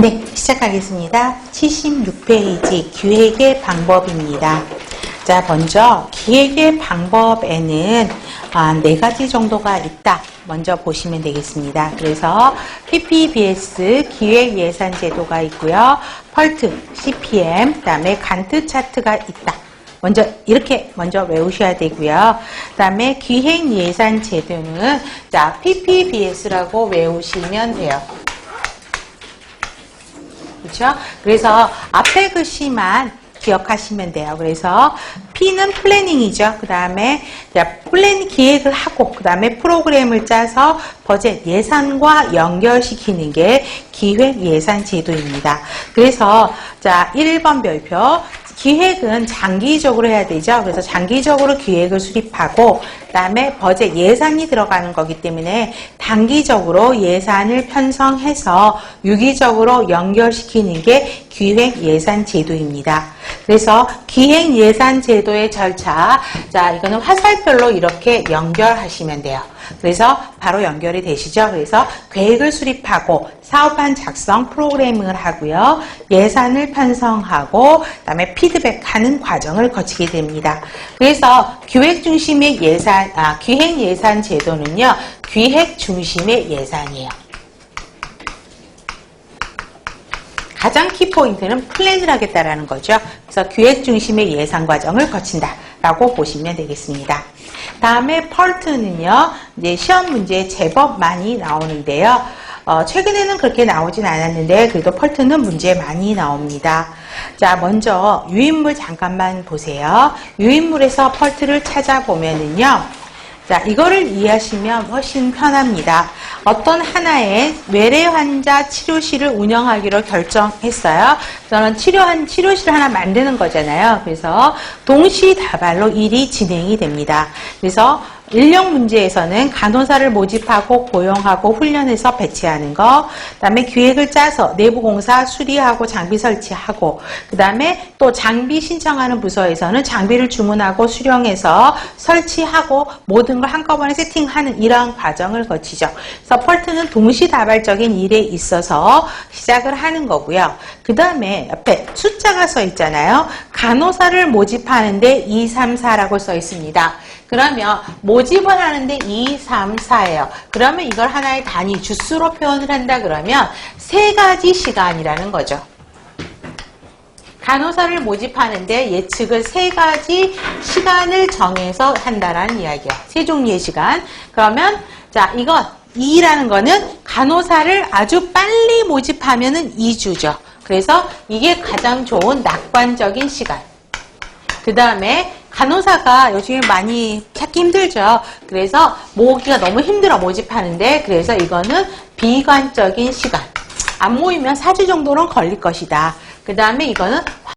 네, 시작하겠습니다. 76페이지 기획의 방법입니다. 자, 먼저 기획의 방법에는 아, 네 가지 정도가 있다. 먼저 보시면 되겠습니다. 그래서 PPBS 기획 예산 제도가 있고요. 펄트, CPM, 그다음에 간트 차트가 있다. 먼저 이렇게 먼저 외우셔야 되고요. 그다음에 기획 예산 제도는 자, PPBS라고 외우시면 돼요. 그렇죠? 그래서 앞에 글씨만 기억하시면 돼요. 그래서 P는 플래닝이죠. 그 다음에 플랜 기획을 하고 그 다음에 프로그램을 짜서 버젯 예산과 연결시키는 게 기획 예산 제도입니다. 그래서 자 1번 별표 기획은 장기적으로 해야 되죠. 그래서 장기적으로 기획을 수립하고 그다음에 버젯 예산이 들어가는 거기 때문에 단기적으로 예산을 편성해서 유기적으로 연결시키는 게 기획 예산 제도입니다. 그래서 기획 예산 제도의 절차, 자 이거는 화살표로 이렇게 연결하시면 돼요. 그래서 바로 연결이 되시죠. 그래서 계획을 수립하고 사업안 작성 프로그래밍을 하고요. 예산을 편성하고 그다음에 피드백하는 과정을 거치게 됩니다. 그래서 기획 중심의 예산, 아, 기획 예산 제도는요. 기획 중심의 예산이에요. 가장 키포인트는 플랜을 하겠다라는 거죠. 그래서 기획 중심의 예산 과정을 거친다 라고 보시면 되겠습니다. 다음에 펄트는요, 이제 시험 문제에 제법 많이 나오는데요. 어, 최근에는 그렇게 나오진 않았는데, 그래도 펄트는 문제 많이 나옵니다. 자, 먼저 유인물 잠깐만 보세요. 유인물에서 펄트를 찾아보면은요, 자, 이거를 이해하시면 훨씬 편합니다. 어떤 하나의 외래 환자 치료실을 운영하기로 결정했어요. 저는 치료한 치료실 하나 만드는 거잖아요. 그래서 동시다발로 일이 진행이 됩니다. 그래서 인력 문제에서는 간호사를 모집하고 고용하고 훈련해서 배치하는 거, 그다음에 기획을 짜서 내부 공사 수리하고 장비 설치하고, 그다음에 또 장비 신청하는 부서에서는 장비를 주문하고 수령해서 설치하고 모든 걸 한꺼번에 세팅하는 이러한 과정을 거치죠. 그래서 펄트는 동시다발적인 일에 있어서 시작을 하는 거고요. 그다음에 옆에 숫자가 써 있잖아요. 간호사를 모집하는데 2, 3, 4라고 써 있습니다. 그러면 모집을 하는데 2, 3, 4예요. 그러면 이걸 하나의 단위 주수로 표현을 한다 그러면 세 가지 시간이라는 거죠. 간호사를 모집하는데 예측을 세 가지 시간을 정해서 한다라는 이야기야. 세 종류의 시간. 그러면 자 이건 2라는 거는 간호사를 아주 빨리 모집하면은 2주죠. 그래서 이게 가장 좋은 낙관적인 시간. 그 다음에 간호사가 요즘에 많이 찾기 힘들죠. 그래서 모으기가 너무 힘들어 모집하는데 그래서 이거는 비관적인 시간. 안 모이면 4주 정도는 걸릴 것이다. 그 다음에 이거는